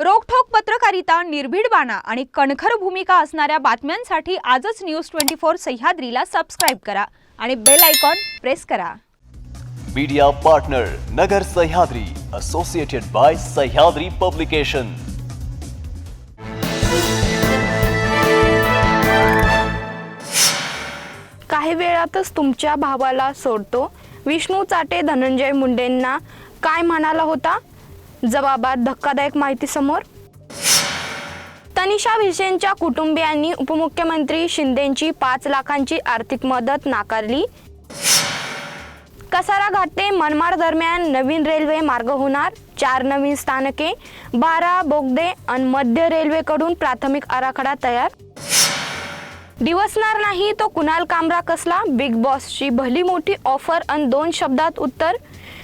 रोखठोक पत्रकारिता निर्भीड बाणा आणि कणखर भूमिका असणाऱ्या बातम्यांसाठी आजच न्यूज ट्वेंटी फोर सह्याद्रीला सबस्क्राईब करा आणि बेल आयकॉन प्रेस करा. Media partner Nagar Sahyadri associated by Sahyadri publication काही वेळातच तुमच्या भावाला सोडतो. विष्णू चाटे धनंजय मुंडेंना काय म्हणाला होता? जबाबात धक्कादायक माहिती समोर. तनिषा भिसेंच्या कुटुंबियांनी उपमुख्यमंत्री शिंदेंची पाच लाखांची आर्थिक मदत नाकारली. कसारा घाट ते मनमाड दरम्यान नवीन रेल्वे मार्ग होणार. चार नवीन स्थानके बारा बोगदे आणि मध्य रेल्वेकडून प्राथमिक आराखडा तयार. दिवसणार नाही तो कुणाल कामरा कसला? बिग बॉसची भली मोठी ऑफर आणि दोन शब्दात उत्तर.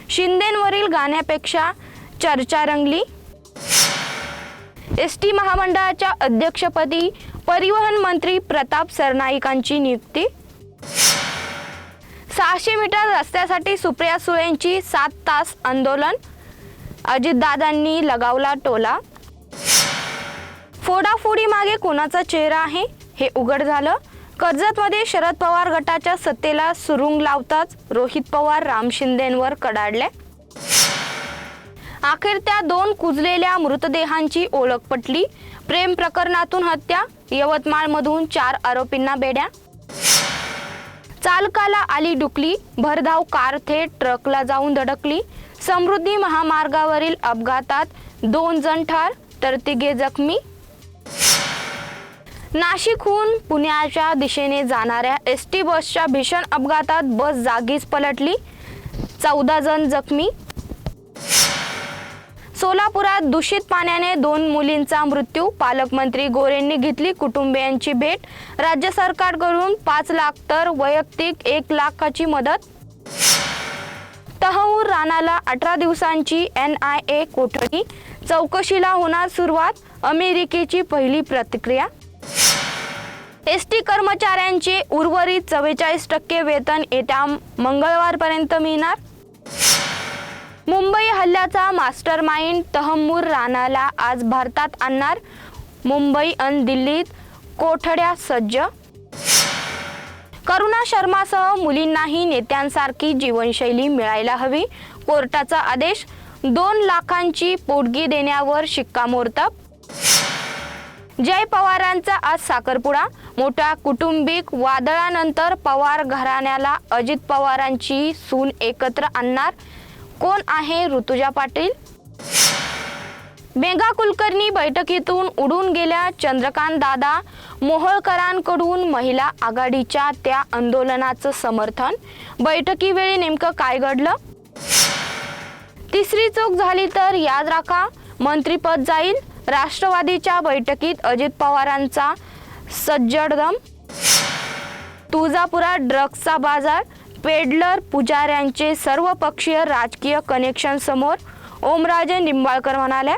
शिंदेंवरील गाण्यापेक्षा चर्चा रंगली. एस टी महामंडळाच्या अध्यक्षपदी परिवहन मंत्री प्रताप सरनाईकांची नियुक्ती. सहाशे मीटर रस्त्यासाठी सुप्रिया सुळेंची सात तास आंदोलन. अजितदादांनी लगावला टोला. फोडाफोडी मागे कोणाचा चेहरा आहे? हे उघड झालं. कर्जतमध्ये शरद पवार गटाच्या सत्तेला सुरुंग लावताच रोहित पवार राम शिंदेंवर कडाडले. अखेर त्या दोन कुजलेल्या मृतदेहांची ओळख पटली. प्रेम प्रकरणातून हत्या यवतमाळमधून चार आरोपींना बेड्या. चालकाला आली डुकली भरधाव कार थेट ट्रकला जाऊन धडकली. समृद्धी महामार्गावरील अपघातात दोन जण ठार तर तिघे जखमी. नाशिकहून पुण्याच्या दिशेने जाणाऱ्या एस टी बसच्या भीषण अपघातात बस जागीच पलटली. चौदा जण जखमी. सोलापुरात दूषित पाण्याने दोन मुलींचा मृत्यू. पालकमंत्री गोरेंनी घेतली कुटुंबियांची भेट. राज्य सरकारकडून पाच लाख तर वैयक्तिक एक लाखाची मदत. तहऊर राणाला अठरा दिवसांची एन आय ए कोठडी. चौकशीला होणार सुरुवात अमेरिकेची पहिली प्रतिक्रिया. एस टी कर्मचाऱ्यांचे उर्वरित चव्वेचाळीस टक्के वेतन येत्या मंगळवारपर्यंत मिळणार. हल्ल्याचा मास्टर माइंड तहम्मूर राणाला आज भारतात आणणार मुंबई आणि दिल्लीत कोठड्या सज्ज? करुणा शर्मासह मुलींनाही नेत्यांसारखी जीवनशैली मिळायला हवी. कोर्टाचा आदेश दोन लाखांची पोटगी देण्यावर शिक्कामोर्तब. जय पवारांचा आज साखरपुडा. मोठ्या कुटुंबिक वादळानंतर पवार घराण्याला अजित पवारांची सून एकत्र आणणार. कोण आहे ऋतुजा पाटील? मेघा कुलकर्णी बैठकीतून उडून गेल्या चंद्रकांत दादा मोहोळकरांकडून महिला आघाडीच्या त्या आंदोलनाचं समर्थन. बैठकीवेळी नेमकं काय घडलं? तिसरी चूक झाली तर याद राखा मंत्रीपद जाईल. राष्ट्रवादीच्या बैठकीत अजित पवारांचा सज्जडदम तुळजापुरात ड्रग्सचा बाजार पेडलर पुजाऱ्यांचे सर्वपक्षीय राजकीय कनेक्शन समोर ओमराजे निंबाळकर म्हणाल्या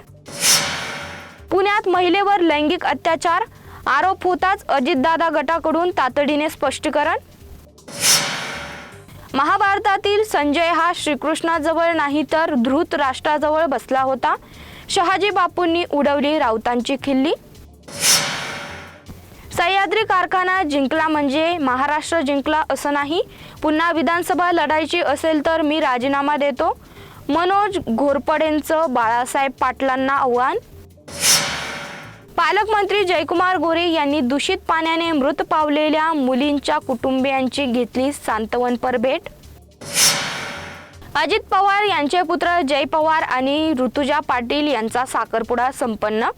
पुण्यात महिलेवर लैंगिक अत्याचार आरोप होताच अजितदादा गटाकडून तातडीने स्पष्टीकरण. महाभारतातील संजय हा श्रीकृष्णाजवळ नाही तर धृत राष्ट्राजवळ बसला होता. शहाजी बापूंनी उडवली राऊतांची खिल्ली. सह्याद्री कारखाना जिंकला म्हणजे महाराष्ट्र जिंकला असं नाही. पुन्हा विधानसभा लढायची असेल तर मी राजीनामा देतो. मनोज घोरपडेंचं बाळासाहेब पाटलांना आव्हान. पालकमंत्री जयकुमार गोरे यांनी दूषित पाण्याने मृत पावलेल्या मुलींच्या कुटुंबियांची घेतली सांत्वनपर भेट अजित पवार यांचे पुत्र जय पवार आणि ऋतुजा पाटील यांचा साखरपुडा संपन्न.